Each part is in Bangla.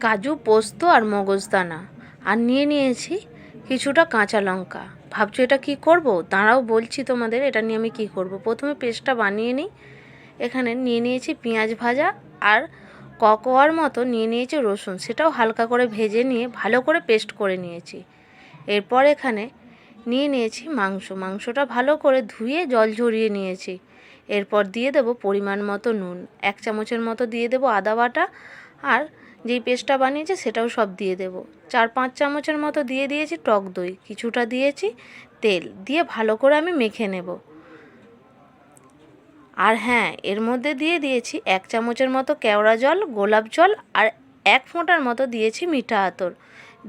কাজু, পোস্ত আর মগজদানা আর নিয়ে নিয়েছি কিছুটা কাঁচা লঙ্কা। ভাবছ এটা কি করব? তারাও বলছি তোমাদের এটা নিয়ে আমি কি করব? প্রথমে পেস্টটা বানিয়ে নিই। এখানে নিয়ে নিয়েছি পেঁয়াজ ভাজা আর ককোয়ার মতো নিয়ে নিয়েছি রসুন। সেটাও হালকা করে ভেজে নিয়ে ভালো করে পেস্ট করে নিয়েছি। এরপর এখানে নিয়ে নিয়েছি মাংস। মাংসটা ভালো করে ধুয়ে জল ঝরিয়ে নিয়েছি। এরপর দিয়ে দেবো পরিমাণ মতো নুন। এক চামচের মতো দিয়ে দেবো আদা বাটা আর যেই পেস্টটা বানিয়েছি সেটাও সব দিয়ে দেব। চার পাঁচ চামচের মতো দিয়ে দিয়েছি টক দই, কিছুটা দিয়েছি তেল, দিয়ে ভালো করে আমি মেখে নেব। আর হ্যাঁ এর মধ্যে দিয়ে দিয়েছি এক চামচের মতো কেওড়া জল, গোলাপ জল আর এক ফোঁটার মতো দিয়েছি মিঠা আতর।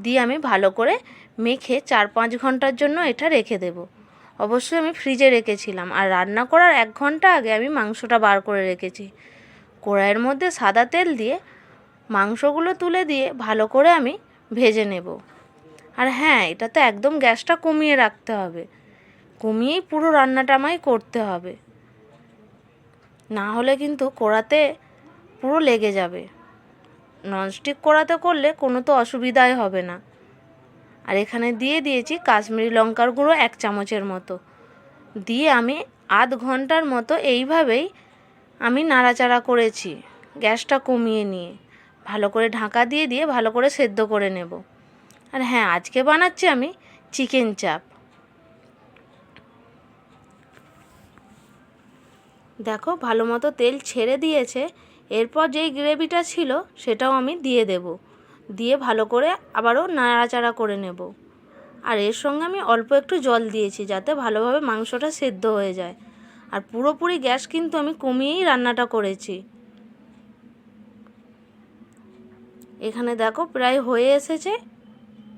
দিয়ে আমি ভালো করে মেখে চার পাঁচ ঘণ্টার জন্য এটা রেখে দেব। অবশ্যই আমি ফ্রিজে রেখেছিলাম আর রান্না করার এক ঘণ্টা আগে আমি মাংসটা বার করে রেখেছি। কড়াইয়ের মধ্যে সাদা তেল দিয়ে মাংসগুলো তুলে দিয়ে ভালো করে আমি ভেজে নেব। আর হ্যাঁ এটা তো একদম গ্যাসটা কমিয়ে রাখতে হবে। কমিয়েই পুরো রান্নাটা আমায় করতে হবে। না হলে কিন্তু কড়াতে পুরো লেগে যাবে। ননস্টিক কড়াতে করলে কোনো তো অসুবিধাই হবে না। আর এখানে দিয়ে দিয়েছি কাশ্মীরি লঙ্কার গুঁড়ো এক চামচের মতো। দিয়ে আমি আধ ঘণ্টার মতো এইভাবেই আমি নাড়াচাড়া করেছি গ্যাসটা কমিয়ে নিয়ে। ভালো করে ঢাকা দিয়ে দিয়ে ভালো করে সেদ্ধ করে নেব। আর হ্যাঁ আজকে বানাচ্ছি আমি চিকেন চাপ। দেখো, ভালো মতো তেল ছেড়ে দিয়েছে। এরপর যেই গ্রেভিটা ছিল, সেটাও আমি দিয়ে দেব। দিয়ে ভালো করে আবারও নাড়াচাড়া করে নেব। আর এর সঙ্গে আমি অল্প একটু জল দিয়েছি, যাতে ভালোভাবে মাংসটা সেদ্ধ হয়ে যায়। আর পুরোপুরি গ্যাস কিন্তু আমি কমিয়েই রান্নাটা করেছি। এখানে দেখো প্রায় হয়ে এসেছে।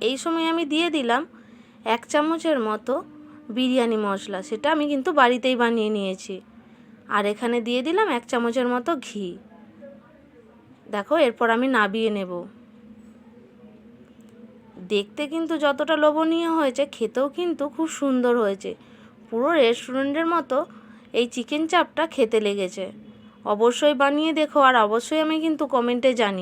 এই সময় আমি দিয়ে দিলাম এক চামচের মতো বিরিয়ানি মশলা। সেটা আমি কিন্তু বাড়িতেই বানিয়ে নিয়েছি। আর এখানে দিয়ে দিলাম এক চামচের মতো ঘি। দেখো, এরপর আমি নাবিয়ে নেব। দেখতে কিন্তু যতটা লোভনীয় হয়েছে, খেতেও কিন্তু খুব সুন্দর হয়েছে। পুরো রেস্টুরেন্টের মতো এই চিকেন চাপটা খেতে লেগেছে। অবশ্যই বানিয়ে দেখো, আর অবশ্যই আমি কিন্তু কমেন্টে জানি।